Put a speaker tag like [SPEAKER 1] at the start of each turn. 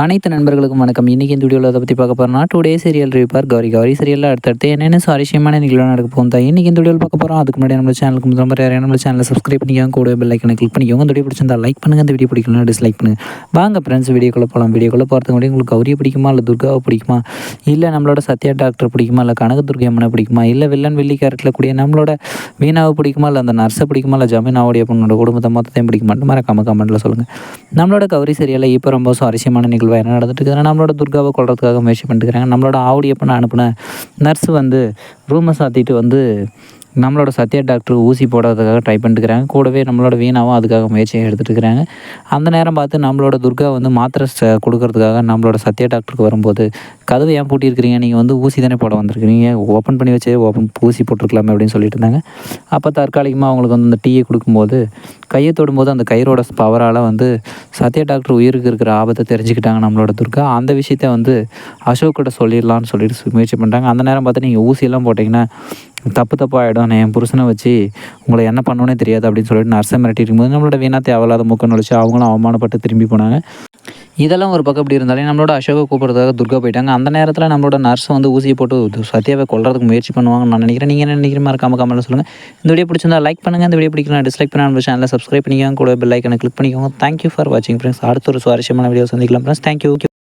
[SPEAKER 1] அனைத்து நண்பர்களுக்கும் வணக்கம். இன்றைக்கி இந்த வீடியோவில் அதை பற்றி பார்க்க போகிறோம்னா டூ டே சீரியல் ரிவிப்பார் கௌரி. கௌரி சீரியலில் அடுத்தடுத்து என்னென்ன சுவாரஸ்யமான நிகழ்வு நடக்க போகும் தான் இன்றைக்கி இந்த வீடியோவில் பார்க்க போகிறோம் அதுக்கு முன்னாடி நம்ம சேனலுக்கு முதல் முறை யாரையும் நம்ம சேனலை சப்ஸ்கிரைப் பண்ணிக்கோங்க. கூட பெல் ஐக்கனை கிளிக் பண்ணிக்கோங்க. இந்த வீடியோ பிடிச்சிருந்தா லைக் பண்ணுங்கள் இந்த வீடியோ பிடிக்கணும் டிஸ்லைக் பண்ணுங்கள் வாங்க ஃப்ரெண்ட்ஸ் வீடியோக்குள்ளே போகலாம் வீடியோக்குள்ளே போகிறதுக்கு முன்னாடி உங்களுக்கு கௌரியை பிடிக்குமா? இல்லை துர்காவை பிடிக்குமா? இல்லை நம்மளோட சத்யா டாக்டர் பிடிக்குமா? இல்லை கனக அம்மனை பிடிக்குமா? இல்லை வில்லன் வெள்ளி கேரட்டில் கூடிய நம்மளோட வீணாவை பிடிக்குமா? இல்லை அந்த நர்ஸை பிடிக்குமா? இல்லை ஜமீனாவுடைய பொண்ணோட குடும்பத்தை மொத்தத்தையும் பிடிக்குமான்னு மறக்காம கமெண்ட்டில் சொல்லுங்கள் நம்மளோட கௌரி சீரியலில் இப்போ ரொம்ப சுவாரஸ்யமான நிகழ்வு என்ன நடந்துட்டு இருக்குதுன்னா நம்மளோட துர்காவை கொள்றதுக்காக முயற்சி பண்ணிட்டுருக்காங்க நம்மளோட ஆவுடைய பண்ண அனுப்பின நர்ஸ் வந்து ரூமை சாத்திட்டு வந்து நம்மளோட சத்யா டாக்டர் ஊசி போடுறதுக்காக ட்ரை பண்ணிட்டுருக்காங்க கூடவே நம்மளோட வீணாவும் அதுக்காக முயற்சியை எடுத்துகிட்டு இருக்கிறாங்க அந்த நேரம் பார்த்து நம்மளோட துர்கா வந்து மாத்திரை ச- கொடுக்கறதுக்காக நம்மளோட சத்யா டாக்டருக்கு வரும்போது கதவை ஏன் பூட்டியிருக்கிறீங்க? நீங்கள் வந்து ஊசி தானே போட வந்திருக்கிறீங்க? ஓப்பன் பண்ணி வச்சே ஓப்பன் ஊசி போட்டிருக்கலாமே அப்படின்னு சொல்லிட்டு இருந்தாங்க அப்போ தற்காலிகமாக அவங்களுக்கு வந்து அந்த டீயை கொடுக்கும்போது கையை தொடும்போது அந்த கயிறோட பவரால் வந்து சத்யா டாக்டர் உயிருக்கு இருக்கிற ஆபத்தை தெரிஞ்சுக்கிட்டாங்க நம்மளோட துர்கா. அந்த விஷயத்த வந்து அசோக்கிட்ட சொல்லிடலான்னு சொல்லிட்டு சு- முயற்சி பண்ணுறாங்க அந்த நேரம் பார்த்து நீங்கள் ஊசியெல்லாம் போட்டிங்கன்னா தப்பு தப்பாகிடும் நான் என் புருஷனை வச்சு உங்களை என்ன பண்ணுவோனே தெரியாது அப்படின்னு சொல்லிட்டு நர்ஸை மிரட்டி இருக்கும்போது நம்மளோட வீணா தேவையில்லாத முக்கம் நுழைச்சு அவங்களும் அவமானப்பட்டு திரும்பி போனாங்க. இதெல்லாம் ஒரு பக்கம் இப்படி இருந்தாலே நம்மளோட அசோகை கூப்பிட்றதுக்காக துர்கா போயிட்டாங்க. அந்த நேரத்தில் நம்மளோட நர்ஸ் வந்து ஊசியை போட்டு சத்யாவை கொள்றதுக்கு முயற்சி பண்ணுவாங்கன்னு நான் நினைக்கிறேன். நீங்கள் என்ன நினைக்கிற மாதிரி கம்ம கமெண்ட்டில் சொல்லுங்கள் இந்த வீடியோ பிடிச்சிருந்தா லைக் பண்ணுங்கள் இந்த வீடியோ பிடிக்கலாம் டிஸ்லைக் பண்ண நம்ம சேனலில் சப்ஸ்கிரைப் பண்ணிக்கோங்க. கூட பெல் ஐக்கனை கிளிக் பண்ணிக்கோங்க. தேங்க்யூ ஃபார் வாட்சிங் ஃப்ரெண்ட்ஸ் அடுத்த ஒரு சுவாரஸ்யமான வீடியோ சந்திக்கலாம் ஃப்ரெண்ட்ஸ் தேங்க்யூ